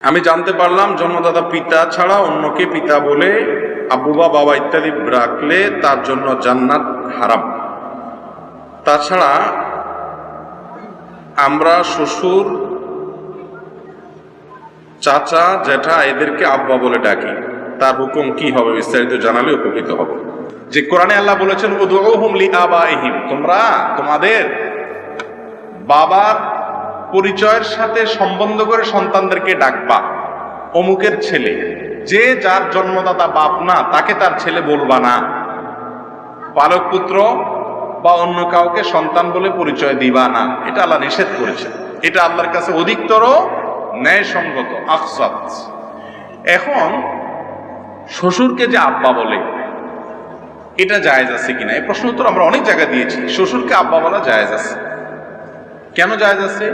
আমি জানতে পারলাম জন্মদাতা পিতা ছাড়া অন্যকে পিতা বলে আব্বু বা বাবা ইত্যাদি রাখলে তার জন্য জান্নাত হারাম। তাছাড়া আমরা শ্বশুর, চাচা, জ্যাঠা এদেরকে আব্বা বলে ডাকি। তার হুকুম কি হবে বিস্তারিত জানালে উপকৃত হব। যে কোরআনে আল্লাহ বলেছেন তোমরা তোমাদের বাবার পরিচয়ের সাথে সম্বন্ধ করে সন্তানদেরকে ডাকবা। অমুকের ছেলে, যে যার জন্মদাতা বাপ না, তাকে তার ছেলে বলবা না। পালক পুত্র বা অন্য কাউকে সন্তান বলে পরিচয় দিবা না। এটা আল্লাহ নিষেধ করেছে এটা আল্লাহর কাছে অধিকতর ন্যায়সঙ্গত আকসাত এখন শ্বশুরকে যে আব্বা বলে, এটা জায়েজ আছে কিনা? এই প্রশ্ন উত্তর আমরা অনেক জায়গায় দিয়েছি। শ্বশুরকে আব্বা বলা জায়েজ আছে। কেন জায়েজ আছে?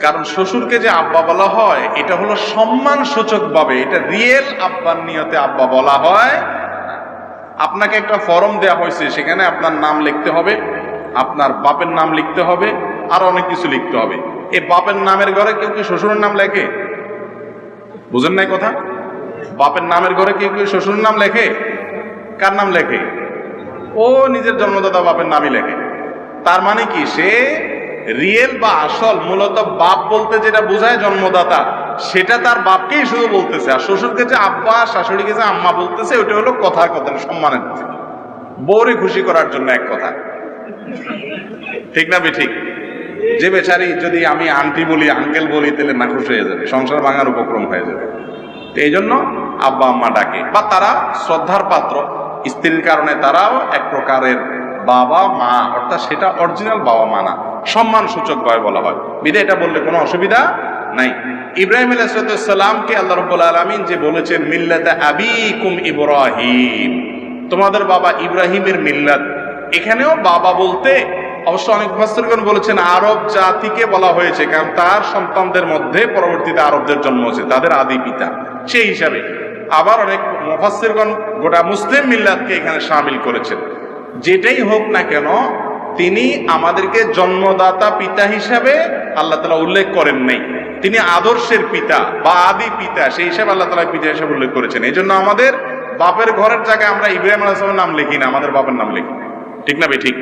কারণ শ্বশুরকে যে আব্বা বলা হয়, এটা হলো সম্মান সূচক ভাবে, এটা রিয়েল আব্বার নিয়তে আব্বা বলা হয়। আপনাকে একটা ফর্ম দেওয়া হয়েছে, সেখানে আপনার নাম লিখতে হবে, আপনার বাপের নাম লিখতে হবে, আর অনেক কিছু লিখতে হবে। এই বাপের নামের ঘরে কেউ কি শ্বশুরের নাম লেখে? বুঝেন নাই কথা? বাপের নামের ঘরে কেউ কেউ শ্বশুরের নাম লেখে? কার নাম লেখে? ও নিজের জন্মদাতা বাপের নামই লেখে। তার মানে কি? সে রিয়েল বা আসল, মূলত বাপ বলতে যেটা বোঝায় জন্মদাতা, সেটা তার বাপকেই শুধু বলতেছে। আর শ্বশুরকে যে আব্বা শাশুড়িকে যে আম্মা বলতেছে ওটা হলো কথার কথা সম্মানের কথা। বউরে খুশি করার জন্য এক কথা। ঠিক না ঠিক যে বেচারি যদি আমি আন্টি বলি, আঙ্কেল বলি, তাহলে না খুশি হয়ে যাবে, সংসার ভাঙার উপক্রম হয়ে যাবে। তো এই জন্য আব্বা আম্মা ডাকে। বা তারা শ্রদ্ধার পাত্র, স্ত্রীর কারণে তারাও এক প্রকারের বাবা মা অর্থাৎ সেটা অরিজিনাল বাবা মা না। সম্মান সূচক ভাবে বলা হয়। বিদে এটা বললে কোনো অসুবিধা নাই। ইব্রাহিম আলাইসালামকে আল্লাহ রব্বুল আলমিন যে বলেছেন, মিল্লাতে আবিকুম ইব্রাহিম। তোমাদের বাবা ইব্রাহিমের মিল্লাত। এখানেও বাবা বলতে, অবশ্য অনেক ভাস্করগণ বলেছেন, আরব জাতিকে বলা হয়েছে, কারণ তার সন্তানদের মধ্যে পরবর্তীতে আরবদের জন্ম হয়েছে, তাদের আদি পিতা। সেই হিসাবে আবার অনেক মুফাসসিরগণ গোটা মুসলিম মিল্লাতকে এখানে সামিল করেছেন। যেটাই হোক না কেন তিনি আমাদেরকে জন্মদাতা পিতা হিসাবে আল্লাহ তালা উল্লেখ করেন নাই। তিনি আদর্শের পিতা বা আদি পিতা, সেই হিসাবে আল্লাহ তালা পিতা হিসাবে উল্লেখ করেছেন। এই জন্য আমাদের বাপের ঘরের জায়গায় আমরা ইব্রাহিম আলাইসলামের নাম লিখি না, আমাদের বাপের নাম লিখি। ঠিক না ঠিক।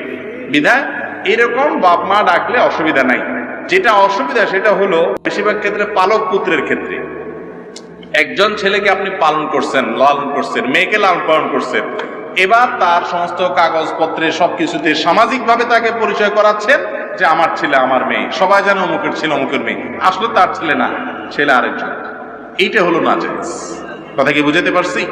বিধায় এরকম বাপ মা ডাকলে অসুবিধা নাই। যেটা অসুবিধা সেটা হলো বেশিরভাগ ক্ষেত্রে পালক পুত্রের ক্ষেত্রে। একজন ছেলেকে আপনি পালন করছেন, লালন করছেন, মেয়েকে লালন পালন করছেন এবার তার সমস্ত কাগজপত্রে সবকিছুতে সামাজিকভাবে তাকে পরিচয় করাচ্ছেন যে আমার ছেলে আমার মেয়ে। সবাই যেন অমুকের ছেলে, অমুকের মেয়ে। আসলে তার ছেলে না, ছেলে আরেকজন। এইটা হলো না কথা কি বুঝাতে পারছি?